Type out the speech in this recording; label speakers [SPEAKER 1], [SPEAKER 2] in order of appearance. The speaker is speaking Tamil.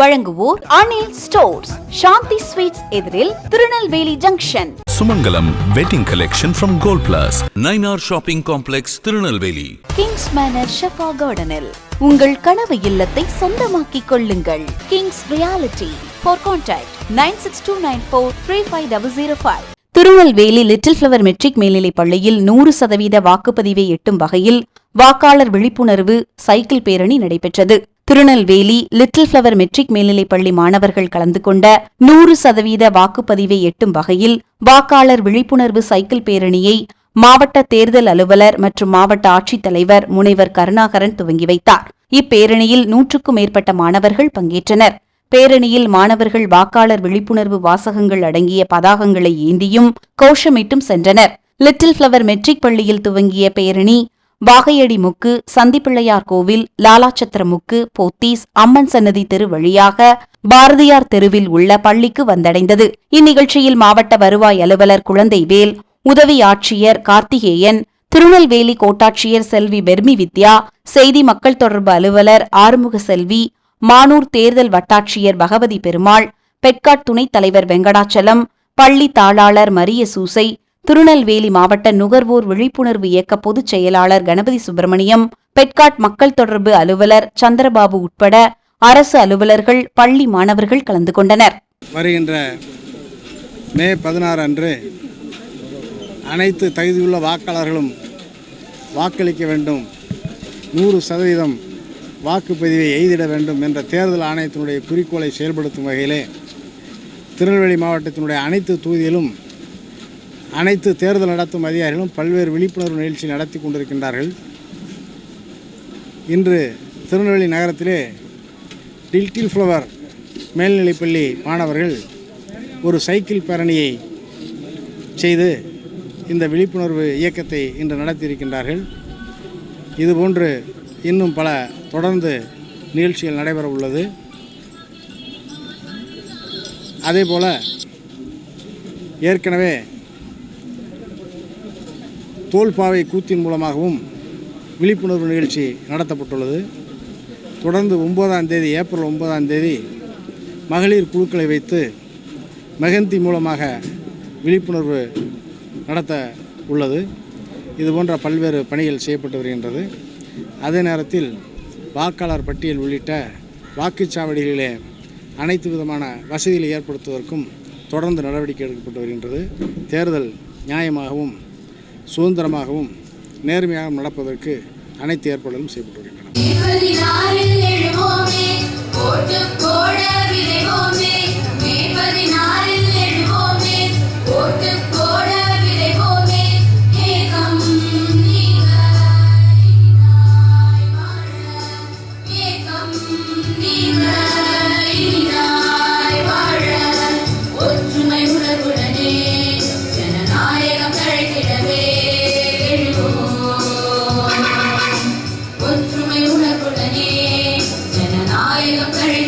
[SPEAKER 1] வழங்குவோர் அனில் ஸ்டோர்ஸ் சாந்தி ஸ்வீட்ஸ் எதிரில் Tirunelveli junction
[SPEAKER 2] Sumangalam wedding collection from gold plus Nainar shopping complex Tirunelveli
[SPEAKER 1] Kings Manor ஷெஃபா கார்டனில் உங்கள் கனவு இல்லத்தை சொந்தமாக்கிக் கொள்ளுங்கள் Kings reality for contact nine six two nine four three five double zero five Tirunelveli little flower matric மேல்நிலைப் பள்ளியில் நூறு சதவீத வாக்குப்பதிவை எட்டும் வகையில் வாக்காளர் விழிப்புணர்வு சைக்கிள் பேரணி நடைபெற்றது திருநெல்வேலி லிட்டில் பிளவர் மெட்ரிக் மேல்நிலைப்பள்ளி மாணவர்கள் கலந்து கொண்ட நூறு சதவீத வாக்குப்பதிவை எட்டும் வகையில் வாக்காளர் விழிப்புணர்வு சைக்கிள் பேரணியை மாவட்ட தேர்தல் அலுவலர் மற்றும் மாவட்ட ஆட்சித்தலைவர் முனைவர் கருணாகரன் துவங்கி வைத்தார் இப்பேரணியில் நூற்றுக்கும் மேற்பட்ட மாணவர்கள் பங்கேற்றனர் பேரணியில் மாணவர்கள் வாக்காளர் விழிப்புணர்வு வாசகங்கள் அடங்கிய பதாகங்களை ஏந்தியும் கோஷமிட்டும் சென்றனர் லிட்டில் பிளவர் மெட்ரிக் பள்ளியில் துவங்கிய பேரணி வாகையடி முக்கு சந்திப்பிள்ளையார் கோவில் லாலாச்சத்திர முக்கு போத்தீஸ் அம்மன் சன்னதி தெரு வழியாக பாரதியார் தெருவில் உள்ள பள்ளிக்கு வந்தடைந்தது இந்நிகழ்ச்சியில் மாவட்ட வருவாய் அலுவலர் குழந்தைவேல் உதவி ஆட்சியர் கார்த்திகேயன் திருநெல்வேலி கோட்டாட்சியர் செல்வி பெர்மி வித்யா செய்தி மக்கள் தொடர்பு அலுவலர் ஆறுமுக செல்வி மானூர் தேர்தல் வட்டாட்சியர் பகவதி பெருமாள் பெட்காட் துணைத் தலைவர் வெங்கடாச்சலம் பள்ளி தாளாளர் மரிய சூசை திருநெல்வேலி மாவட்ட நுகர்வோர் விழிப்புணர்வு இயக்க பொதுச் செயலாளர் கணபதி சுப்பிரமணியம் பெட்காட் மக்கள் தொடர்பு அலுவலர் சந்திரபாபு உட்பட அரசு அலுவலர்கள் பள்ளி மாணவர்கள் கலந்து கொண்டனர்
[SPEAKER 3] வருகின்ற மே பதினாறு அன்று அனைத்து தகுதியுள்ள வாக்காளர்களும் வாக்களிக்க வேண்டும் நூறு சதவீதம் வாக்குப்பதிவை எய்திட வேண்டும் என்ற தேர்தல் ஆணையத்தினுடைய குறிக்கோளை செயல்படுத்தும் வகையிலே திருநெல்வேலி மாவட்டத்தினுடைய அனைத்து தொகுதியிலும் அனைத்து தேர்தல் நடத்தும் அதிகாரிகளும் பல்வேறு விழிப்புணர்வு நிகழ்ச்சி நடத்தி கொண்டிருக்கின்றார்கள் இன்று திருநெல்வேலி நகரத்திலே டில்டில் ஃப்ளவர் மேல்நிலைப்பள்ளி மாணவர்கள் ஒரு சைக்கிள் பேரணியை செய்து இந்த விழிப்புணர்வு இயக்கத்தை இன்று நடத்தியிருக்கின்றார்கள் இதுபோன்று இன்னும் பல தொடர்ந்து நிகழ்ச்சிகள் நடைபெற உள்ளது அதேபோல ஏற்கனவே தோல்பாவை கூத்தின் மூலமாகவும் விழிப்புணர்வு நிகழ்ச்சி நடத்தப்பட்டுள்ளது தொடர்ந்து ஒன்பதாம் தேதி ஏப்ரல் ஒன்பதாம் தேதி மகளிர் குழுக்களை வைத்து மெகந்தி மூலமாக விழிப்புணர்வு நடத்த உள்ளது இது போன்ற பல்வேறு பணிகள் செய்யப்பட்டு வருகின்றது அதே நேரத்தில் வாக்காளர் பட்டியல் உள்ளிட்ட வாக்குச்சாவடிகளிலே அனைத்து விதமான வசதிகளை ஏற்படுத்துவதற்கும் தொடர்ந்து நடவடிக்கை எடுக்கப்பட்டு வருகின்றது தேர்தல் நியாயமாகவும் சுதந்திரமாகவும் நேர்மையாகவும் நடப்பதற்கு அனைத்து ஏற்பாடுகளும் செய்யப்பட்டு வருகின்றன Hare